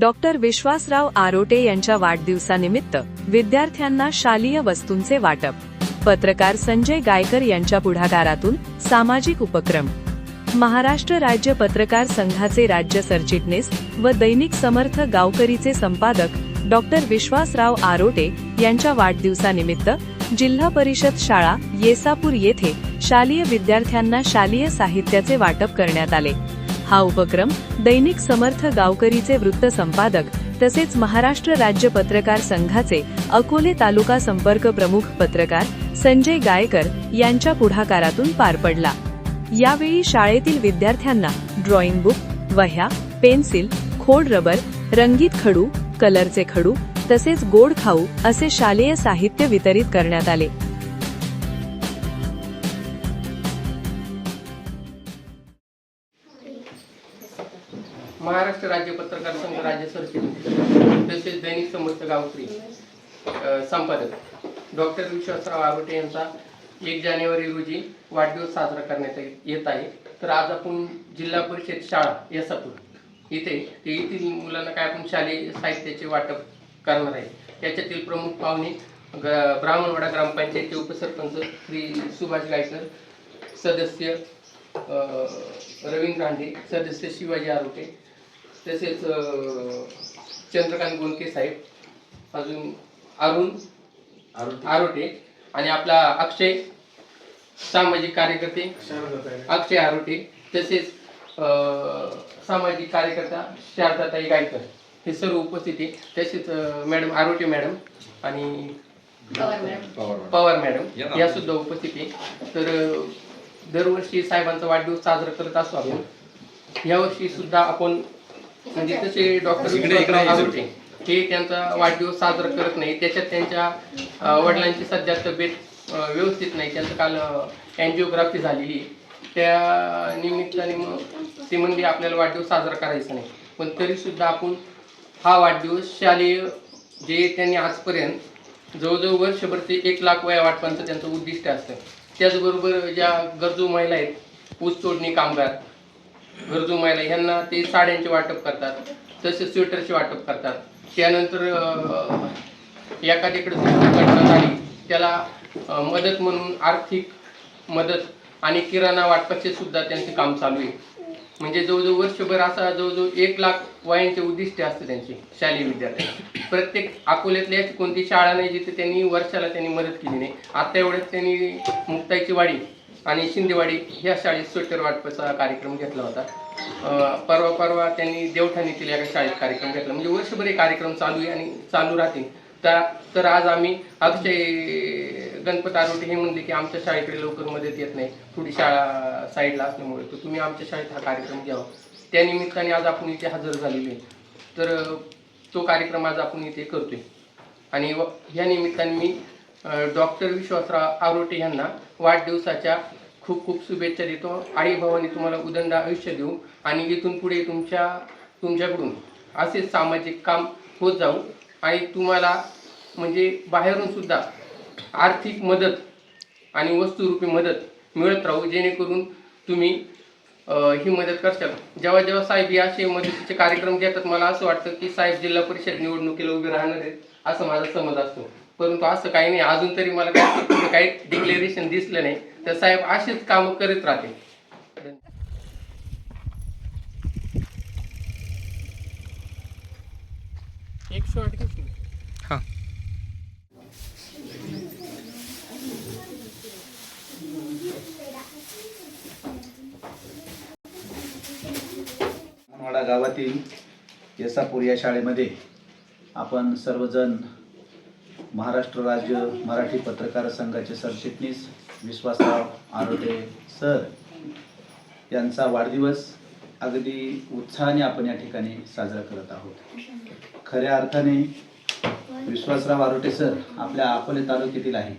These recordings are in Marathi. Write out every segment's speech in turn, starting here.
डॉक्टर विश्वासराव आरोटे यांच्या वाढदिवसानिमित्त विद्यार्थ्यांना शालेय वस्तूंचे वाटप. पत्रकार संजय गायकर यांच्या पुढाकारातून सामाजिक उपक्रम. महाराष्ट्र राज्य पत्रकार संघाचे राज्य सरचिटणीस व दैनिक समर्थ गावकरीचे संपादक डॉक्टर विश्वासराव आरोटे यांच्या वाढदिवसानिमित्त जिल्हा परिषद शाळा येसापूर येथे शालेय विद्यार्थ्यांना शालेय साहित्याचे वाटप करण्यात आले. हा उपक्रम दैनिक समर्थ गावकरीचे वृत्त संपादक तसेच महाराष्ट्र राज्य पत्रकार संघाचे अकोले तालुका संपर्क प्रमुख पत्रकार संजय गायकर यांच्या पुढाकारातून पार पडला. यावेळी शाळेतील विद्यार्थ्यांना ड्रॉइंग बुक वह्या पेन्सिल खोड रबर रंगीत खडू कलरचे खडू तसेच गोड खाऊ असे शालेय साहित्य वितरित करण्यात आले. महाराष्ट्र राज्य पत्रकार संघ राज्य सरचिटणीस तसेच दैनिक समर्थ गावकरी संपादक डॉक्टर विश्वासराव आरोटे यांचा एक जानेवारी रोजी वाढदिवस साजरा करण्यात येत आहे. तर आज आपण जिल्हा परिषद शाळा यसापूर इथे ते येथील मुलांना काय आपण शालेय साहित्याचे वाटप करणार आहे. त्याच्यातील प्रमुख पाहुणे ग- ब्राह्मणवाडा ग्रामपंचायतचे उपसरपंच श्री सुभाष गायकर सदस्य रवींद्र रांडे सदस्य शिवाजी आरोटे तसेच चंद्रकांत गोलके साहेब अजून अरुण आरोटे. आणि आपला अक्षय सामाजिक कार्यकर्ते अक्षय आरोटे तसेच सामाजिक कार्यकर्ता शारदाताई गायकर हे सर्व उपस्थित आहे. तसेच मॅडम आरोटे मॅडम आणि पवार मॅडम. या सुद्धा उपस्थित आहे. तर दरवर्षी साहेबांचा वाढदिवस साजरा करत असतो आपण. यावर्षी सुद्धा आपण म्हणजे तसे डॉक्टर हे त्यांचा वाढदिवस साजरा करत नाही त्याच्यात त्यांच्या वडिलांची सध्या तब्येत व्यवस्थित नाही. त्यांचं काल अँजिओग्राफी झालेली. त्या निमित्ताने मग ते म्हणजे आपल्याला वाढदिवस साजरा करायचा नाही. पण तरी सुद्धा आपण हा वाढदिवस शालेय जे त्यांनी आजपर्यंत जवळजवळ वर्षभर ते एक लाख वया वाटपांचं त्यांचं उद्दिष्ट असतं. त्याचबरोबर ज्या गरजू महिला आहेत ऊस तोडणी कामगार गरजू महिला ह्यांना ते साड्यांचे वाटप करतात तसेच स्वेटरचे वाटप करतात. त्यानंतर एखाद्याकडे घटना झाली त्याला मदत म्हणून आर्थिक मदत आणि किराणा वाटपाचे सुद्धा त्यांचे काम चालू आहे. म्हणजे जवळजवळ वर्षभर असा जवळजवळ एक लाख वयांचे उद्दिष्ट असते त्यांची शालेय विद्यार्थी प्रत्येक अकोल्यातल्या कोणती शाळा नाही जिथे त्यांनी वर्षाला त्यांनी मदत केली नाही. आता एवढ्यात त्यांनी मुक्ताईची वाडी आणि शिंदेवाडी ह्या शाळेत स्वेटर वाटपाचा कार्यक्रम घेतला होता. परवा परवा त्यांनी देवठाणीतील एका शाळेत कार्यक्रम घेतला. म्हणजे वर्षभर हे कार्यक्रम चालू आहे आणि चालू राहतील तर तर आज आम्ही अक्षय गणपत आरोटे हे म्हणले की आमच्या शाळेकडे लवकर मदत येत नाही. थोडी शाळा साईडला असल्यामुळे तर तुम्ही आमच्या शाळेत हा कार्यक्रम घ्यावा त्या निमित्ताने आज आपण इथे हजर झालेलो आहे. तर तो कार्यक्रम आज आपण इथे करतोय. आणि व- ह्या निमित्ताने मी डॉक्टर विश्वासराव आरोटे यांना वाढदिवसाच्या खूप खूप शुभेच्छा देतो. आई भावानी तुम्हाला उदंड आयुष्य देऊ आणि इथून पुढे तुमच्या तुमच्याकडून असे सामाजिक काम होत जाऊ आणि तुम्हाला म्हणजे बाहेरून सुद्धा आर्थिक मदत आणि वस्तुरूपी मदत मिळत राहू जेणेकरून तुम्ही ही मदत करशाल. जेव्हा जेव्हा साहेब हे असे मदतीचे कार्यक्रम घेतात मला असं वाटतं की साहेब जिल्हा परिषद निवडणुकीला उभे राहणार आहेत असं माझा समज असतो. परंतु असं काही नाही. अजून तरी मला काही काही डिक्लेरेशन दिसलं नाही. तर साहेब असेच कामं करीत राहते. एक घेतली गावातील येसापूर या शाळेमध्ये आपण सर्वजण महाराष्ट्र राज्य मराठी पत्रकार संघाचे सरचिटणीस विश्वासराव आरोटे सर यांचा वाढदिवस अगदी उत्साहाने आपण या ठिकाणी साजरा करत आहोत. खऱ्या अर्थाने विश्वासराव आरोटे सर आपल्या अकोले तालुक्यातील आहे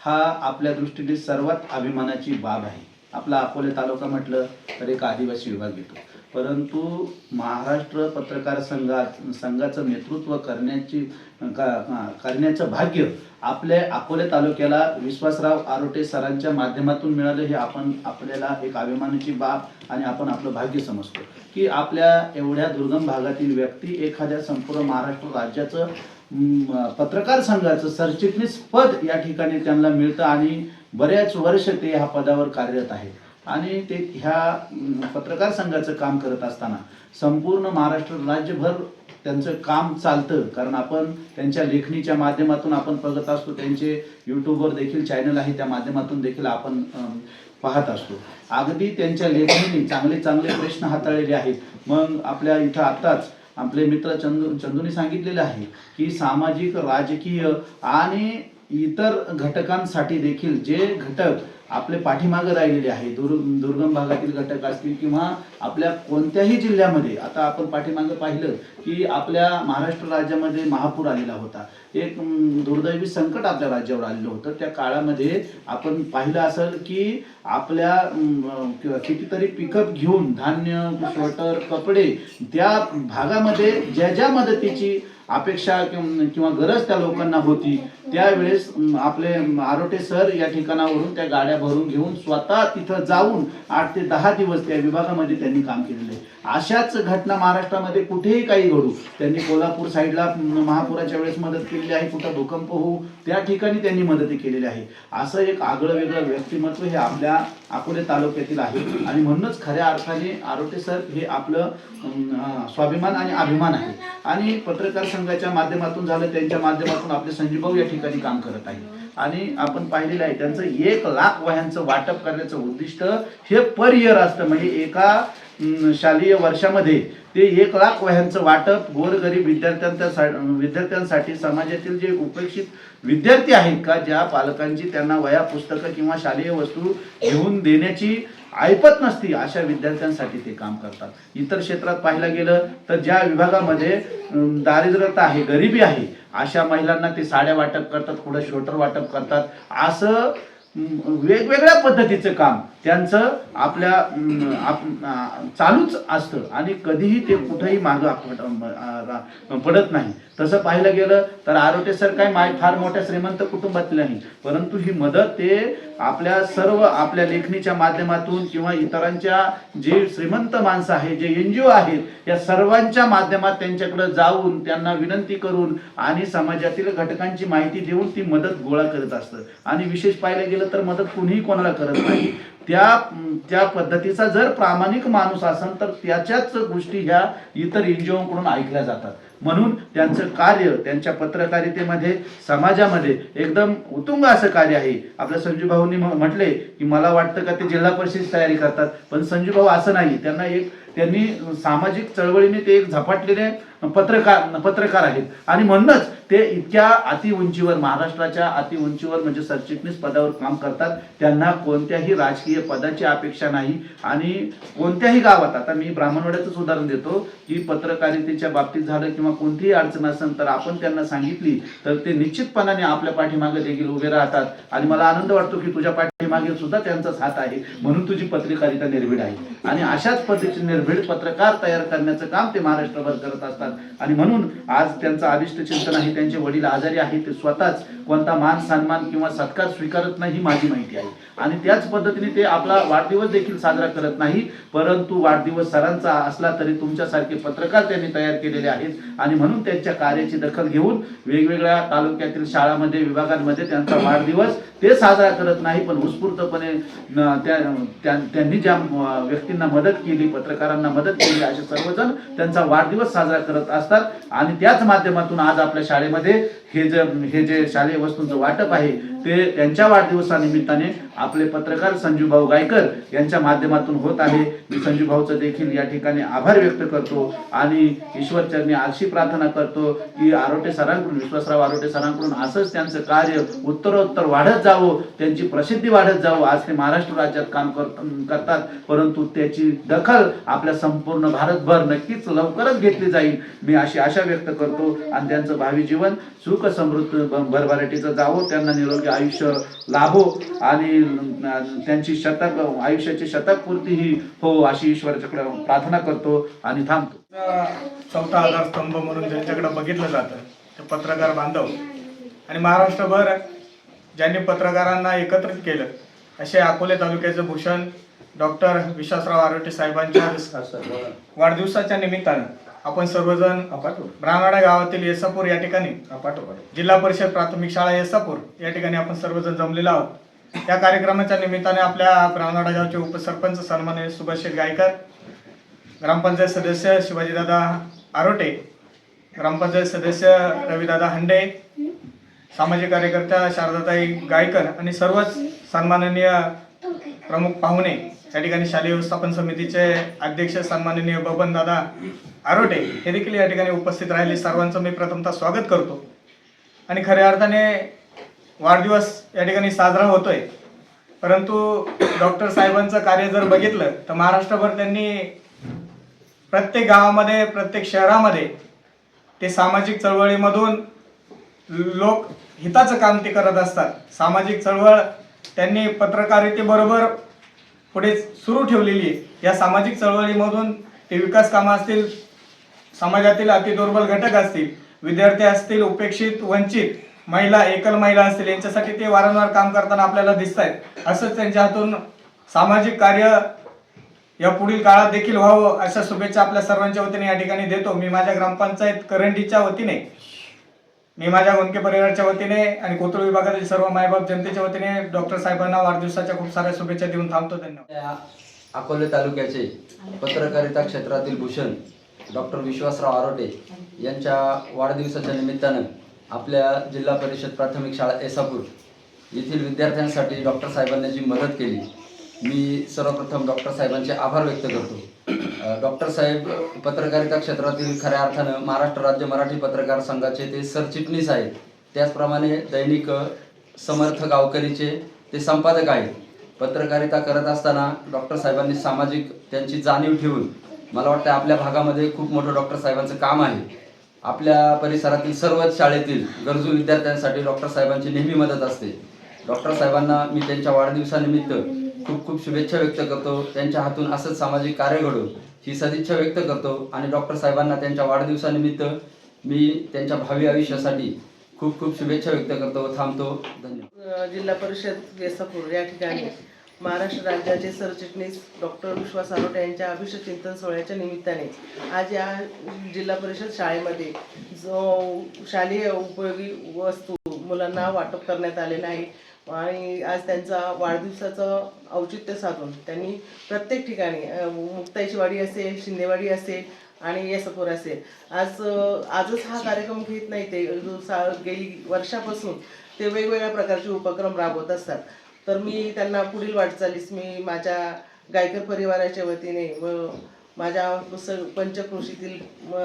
हा आपल्या दृष्टीने सर्वात अभिमानाची बाब आहे. आपला अकोले तालुका म्हटलं तर एक आदिवासी विभाग येतो. परंतु महाराष्ट्र पत्रकार संघात संघाचं नेतृत्व करण्याची का- करण्याचं भाग्य आपल्या अकोले तालुक्याला विश्वासराव आरोटे सरांच्या माध्यमातून मिळालं हे आपण आपल्याला एक अभिमानाची बाब आणि आपण आपलं भाग्य समजतो. की आपल्या एवढ्या दुर्गम भागातील व्यक्ती एखाद्या संपूर्ण महाराष्ट्र राज्याचं पत्रकार संघाचं सरचिटणीस पद या ठिकाणी त्यांना मिळतं आणि बऱ्याच वर्ष ते ह्या पदावर कार्यरत आहेत. आणि ते ह्या पत्रकार संघाचं काम करत असताना संपूर्ण महाराष्ट्र राज्यभर त्यांचं काम चालतं. कारण आपण त्यांच्या लेखणीच्या माध्यमातून आपण बघत असतो. त्यांचे यूट्यूबवर देखील चॅनल आहे. त्या माध्यमातून देखील आपण पाहत असतो. अगदी त्यांच्या लेखणीने चांगले चांगले प्रश्न हाताळलेले आहेत. मग आपल्या इथं आत्ताच आपले मित्र चंदू चंदूने सांगितलेलं आहे की सामाजिक राजकीय आणि इतर घटकांसाठी देखील जे घटक आपले पाठीमागे राहिलेले आहे दुर दुर्गम भागातील घटक असतील किंवा आपल्या कोणत्याही जिल्ह्यामध्ये आता आपण पाठीमागे पाहिलं की आपल्या महाराष्ट्र राज्यामध्ये महापूर आलेला होता. एक दुर्दैवी संकट आपल्या राज्यावर आलेलं होतं. त्या काळामध्ये आपण पाहिलं असेल की आपल्या कितीतरी पिकअप घेऊन धान्य स्वेटर कपडे त्या भागामध्ये ज्या ज्या मदतीची अपेक्षा किंवा किंवा गरज त्या लोकांना होती त्यावेळेस आपले आरोटे सर या ठिकाणावरून त्या गाड्या भरून घेऊन स्वतः तिथं जाऊन आठ ते दहा दिवस त्या विभागामध्ये त्यांनी काम केलेलं आहे. अशाच घटना महाराष्ट्रामध्ये कुठेही काही घडू त्यांनी कोल्हापूर साईडला महापुराच्या वेळेस मदत केलेली आहे कुठं भूकंप होऊ त्या ठिकाणी त्यांनी मदती केलेली आहे. असं एक आगळं वेगळं व्यक्तिमत्व हे आपल्या अकोले तालुक्यातील आहे. आणि म्हणूनच खऱ्या अर्थाने आरोटे सर हे आपलं स्वाभिमान आणि अभिमान आहे. आणि पत्रकार संघाच्या माध्यमातून झालं त्यांच्या माध्यमातून आपले संजीव भाऊ या ठिकाणी काम करत आहे आणि आपण पाहिलेलं आहे त्यांचं एक लाख वह्यांचं वाटप करण्याचं उद्दिष्ट हे पर इयर असतं. म्हणजे एका शालेय वर्षामध्ये ते एक लाख वह्यांचं वाटप गोरगरीब विद्यार्थ्यांच्या विद्यार्थ्यांसाठी समाजातील जे उपेक्षित विद्यार्थी आहेत का ज्या पालकांची त्यांना वया पुस्तकं किंवा शालेय वस्तू घेऊन देण्याची ऐपत नसती अशा विद्यार्थ्यांसाठी ते काम करतात. इतर क्षेत्रात पाहायला गेलं तर ज्या विभागामध्ये दारिद्र्यता आहे गरिबी आहे अशा महिलांना ते साड्या वाटप करतात कुठं शोटर वाटप करतात. असं वेगवेगळ्या पद्धतीचं काम त्यांचं आपल्या आप- चालूच असतं आणि कधीही ते कुठंही मागं पडत नाही. तसं पाहिलं गेलं तर आरोटे सर काय माय फार मोठ्या श्रीमंत कुटुंबातले नाही. परंतु ही मदत ते आपल्या सर्व आपल्या लेखणीच्या माध्यमातून किंवा इतरांच्या जे श्रीमंत माणसं आहेत जे एन जी ओ आहेत या सर्वांच्या माध्यमात त्यांच्याकडे जाऊन त्यांना विनंती करून आणि समाजातील घटकांची माहिती देऊन ती मदत गोळा करत असतं. आणि विशेष पाहिलं गेलं तर मदत कुणीही कोणाला करत नाही. त्या त्या पद्धतीचा जर प्रामाणिक माणूस असेल तर त्याच्याच गोष्टी ह्या इतर एनकडून ऐकल्या जातात. म्हणून त्यांचं कार्य त्यांच्या पत्रकारितेमध्ये समाजामध्ये एकदम उत्तुंग असं कार्य आहे. आपल्या संजू भाऊंनी म्हटले की मला वाटतं का ते जिल्हा परिषद तयारी करतात. पण संजू भाऊ असं नाही. त्यांना एक त्यांनी सामाजिक चळवळीने ते एक झपाटलेले पत्रकार पत्रकार आहेत. आणि म्हणूनच ते इतक्या अति उंचीवर महाराष्ट्राच्या अति उंचीवर म्हणजे सरचिटणीस पदावर काम करतात. त्यांना कोणत्याही राजकीय पदाची अपेक्षा नाही. आणि कोणत्याही गावात आता मी ब्राह्मणवाड्याचंच उदाहरण देतो की पत्रकारितेच्या बाबतीत झालं किंवा कोणतीही अडचण असेल तर आपण त्यांना सांगितली तर ते निश्चितपणाने आपल्या पाठीमागे देखील उभे राहतात. आणि मला आनंद वाटतो की तुझ्या पाठीमागे सुद्धा त्यांचाच हात आहे. म्हणून तुझी पत्रकारिता निर्भीड आहे. आणि अशाच पद्धतीचे निर्भीड पत्रकार तयार करण्याचं काम ते महाराष्ट्रभर करत असतात. आणि म्हणून आज त्यांचं अभिष्ट चिंतन आहे त्यांचे वडील आजारी आहेत ते स्वतःच कोणता मान सन्मान किंवा सत्कार स्वीकारत नाही ही माझी माहिती आहे. आणि त्याच पद्धतीने ते आपला वाढदिवस देखील साजरा करत नाही परंतु वाढदिवस सरांचा असला तरी तुमच्यासारखे पत्रकार त्यांनी तयार केलेले आहेत. आणि म्हणून त्यांच्या कार्याची दखल घेऊन वेगवेगळ्या तालुक्यातील शाळांमध्ये विभागांमध्ये त्यांचा वाढदिवस ते साजरा करत नाही पण उत्स्फूर्तपणे त्या त्यांनी ज्या व्यक्तींना मदत केली पत्रकारांना मदत केली असे सर्वजण त्यांचा वाढदिवस साजरा करत असतात. आणि त्याच माध्यमातून आज आपल्या शाळेमध्ये हे जे हे जे शालेय वस्तूंचं वाटप आहे ते त्यांच्या वाढदिवसानिमित्ताने आपले पत्रकार संजू भाऊ गायकर यांच्या माध्यमातून होत आहे. मी संजू भाऊचं देखील या ठिकाणी आभार व्यक्त करतो आणि ईश्वरचरणी अशी प्रार्थना करतो की आरोटे सरांकडून विश्वासराव आरोटे सरांकडून असंच त्यांचं कार्य उत्तरोत्तर वाढत जावं त्यांची प्रसिद्धी वाढत जावं. आज ते महाराष्ट्र राज्यात काम करतात परंतु त्याची दखल आपल्या संपूर्ण भारतभर नक्कीच लवकरच घेतली जाईल. मी अशी आशा व्यक्त करतो. आणि त्यांचं भावी जीवन सुख समृद्ध भरभराटीचं जावं. त्यांना निरोगी आयुष्य लाभो आणि त्यांची शतक आयुष्याची शतक पूर्ती ही हो अशी ईश्वराच्याकडे प्रार्थना करतो आणि थांबतो. चौथा आधारस्तंभ म्हणून ज्यांच्याकडे बघितलं जातं ते पत्रकार बांधव. आणि महाराष्ट्रभर ज्यांनी पत्रकारांना एकत्रित केलं असे अकोले तालुक्याचं भूषण डॉक्टर विश्वासराव आरोटे साहेबांच्या वाढदिवसाच्या निमित्तानं आपण सर्वजण ब्राह्मणा गावातील येसापूर या ठिकाणी जिल्हा परिषद प्राथमिक शाळा येसापूर या ठिकाणी आपण सर्वजण जमलेलो आहोत. या कार्यक्रमाच्या निमित्ताने आपल्या ब्राह्मणा गावचे उपसरपंच सन्मान्य सुभाष गायकर ग्रामपंचायत सदस्य शिवाजीदादा आरोटे ग्रामपंचायत सदस्य रविदादा हंडे सामाजिक कार्यकर्त्या शारदाताई गायकर आणि सर्वच सन्माननीय प्रमुख पाहुणे या ठिकाणी शालेय व्यवस्थापन समितीचे अध्यक्ष सन्माननीय बबनदादा आरोटे हे देखील या ठिकाणी उपस्थित राहिले. सर्वांचं मी प्रथमतः स्वागत करतो. आणि खऱ्या अर्थाने वाढदिवस या ठिकाणी साजरा होतोय. परंतु डॉक्टर साहेबांचं कार्य जर बघितलं तर महाराष्ट्रभर त्यांनी प्रत्येक गावामध्ये प्रत्येक शहरामध्ये ते सामाजिक चळवळीमधून लोक हिताचं काम ते करत असतात. सामाजिक चळवळ त्यांनी पत्रकारितेबरोबर पुढे सुरू ठेवलेली आहे. या सामाजिक चळवळीमधून ते विकास कामं असतील समाजातील अतिदुर्बल घटक असतील विद्यार्थी असतील उपेक्षित वंचित महिला एकल महिला असतील यांच्यासाठी ते वारंवार काम करताना आपल्याला दिसत आहेत असंच त्यांच्या हातून सामाजिक कार्य या पुढील काळात देखील व्हावं अशा शुभेच्छा आपल्या सर्वांच्या वतीने या ठिकाणी देतो. मी माझ्या ग्रामपंचायत करंडीच्या वतीने मी माझ्या गोंदके परिवाराच्या वतीने आणि कोथरूड विभागातील सर्व मायबाप जनतेच्या वतीने डॉक्टर साहेबांना वाढदिवसाच्या खूप साऱ्या शुभेच्छा देऊन थांबतो. धन्यवाद. अकोले तालुक्याचे पत्रकारिता क्षेत्रातील भूषण डॉक्टर विश्वासराव आरोटे यांच्या वाढदिवसाच्या निमित्तानं आपल्या जिल्हा परिषद प्राथमिक शाळा एसापूर येथील विद्यार्थ्यांसाठी डॉक्टर साहेबांनी जी मदत केली मी सर्वप्रथम डॉक्टर साहेबांचे आभार व्यक्त करतो. डॉक्टर साहेब पत्रकारिता क्षेत्रातील खऱ्या अर्थानं महाराष्ट्र राज्य मराठी पत्रकार संघाचे ते सरचिटणीस आहेत. त्याचप्रमाणे दैनिक समर्थ गावकरीचे ते संपादक आहेत. पत्रकारिता करत असताना डॉक्टर साहेबांनी सामाजिक त्यांची जाणीव ठेवून मला वाटतं आपल्या भागामध्ये खूप मोठं डॉक्टर साहेबांचं काम आहे. आपल्या परिसरातील सर्वच शाळेतील गरजू विद्यार्थ्यांसाठी डॉक्टर साहेबांची नेहमी मदत असते. डॉक्टर साहेबांना मी त्यांच्या वाढदिवसानिमित्त खूप खूप शुभेच्छा व्यक्त करतो. त्यांच्या हातून असंच सामाजिक कार्य घडून ही सदिच्छा व्यक्त करतो. आणि डॉक्टर साहेबांना त्यांच्या वाढदिवसानिमित्त मी त्यांच्या भावी आयुष्यासाठी खूप खूप शुभेच्छा व्यक्त करतो. थांबतो. धन्यवाद. जिल्हा परिषद वेसापूर या ठिकाणी महाराष्ट्र राज्याचे सरचिटणीस डॉक्टर विश्वास आरोटे यांच्या अभिषेक चिंतन सोहळ्याच्या निमित्ताने आज या जिल्हा परिषद शाळेमध्ये जो शालेय उपयोगी वस्तू मुलांना वाटप करण्यात आलेला आहे आणि आज त्यांचा वाढदिवसाचं औचित्य साधून त्यांनी प्रत्येक ठिकाणी मुक्ताईची वाडी असेल शिंदेवाडी असेल आणि येसपूर असेल आज आजच हा कार्यक्रम घेत नाही ते गेली वर्षापासून ते वेगवेगळ्या प्रकारचे उपक्रम राबवत असतात. तर मी त्यांना पुढील वाटचालीस मी माझ्या गायकर परिवाराच्या वतीने व माझ्या स- पंचकृषीतील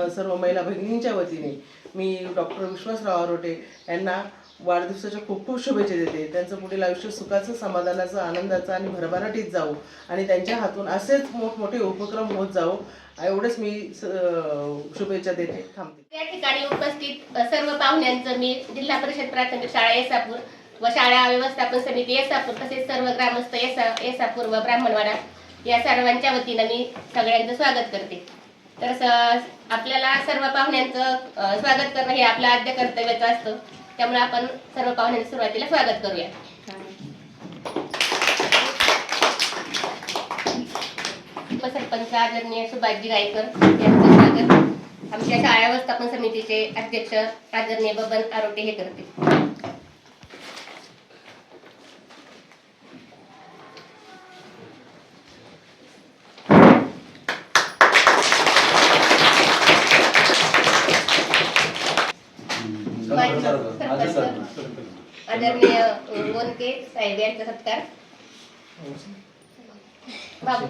सर्व महिला भगिनींच्या वतीने मी डॉक्टर विश्वासराव आरोटे यांना वाढदिवसाच्या खूप खूप शुभेच्छा देते. त्यांचं पुढील आयुष्य सुखाचं समाधानाचं आनंदाचं आणि भरभराटीत जाऊ आणि त्यांच्या हातून असेच मोठमोठे उपक्रम होत जावो. एवढंच मी शुभेच्छा देते. थांबते. या ठिकाणी उपस्थित सर्व पाहुण्यांचं मी जिल्हा परिषद प्राथमिक शाळा येसापूर व शाळा व्यवस्थापन समिती येसापूर तसेच सर्व ग्रामस्थ येसा येसापूर व ब्राह्मणवाडा या सर्वांच्या वतीनं मी सगळ्यांचं स्वागत करते. तर स- आपल्याला सर्व पाहुण्यांचं स्वागत करणं हे आपलं आद्य कर्तव्याचं असतं. त्यामुळे आपण सर्व पाहुण्यांचं सुरुवातीला स्वागत करूया. उपसरपंच आदरणीय सुभाषजी गायकर यांचं स्वागत. आमच्या शाळा व्यवस्थापन समितीचे अध्यक्ष आदरणीय बबन आरोटे हे करतील आदरणीय गोनके साहेब यांचा सत्कार बाबू?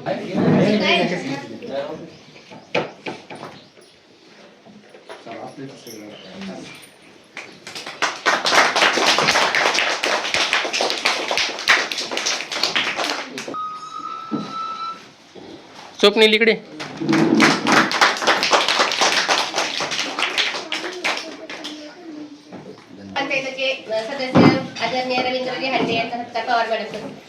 स्वप्नील इकडे. Thank you.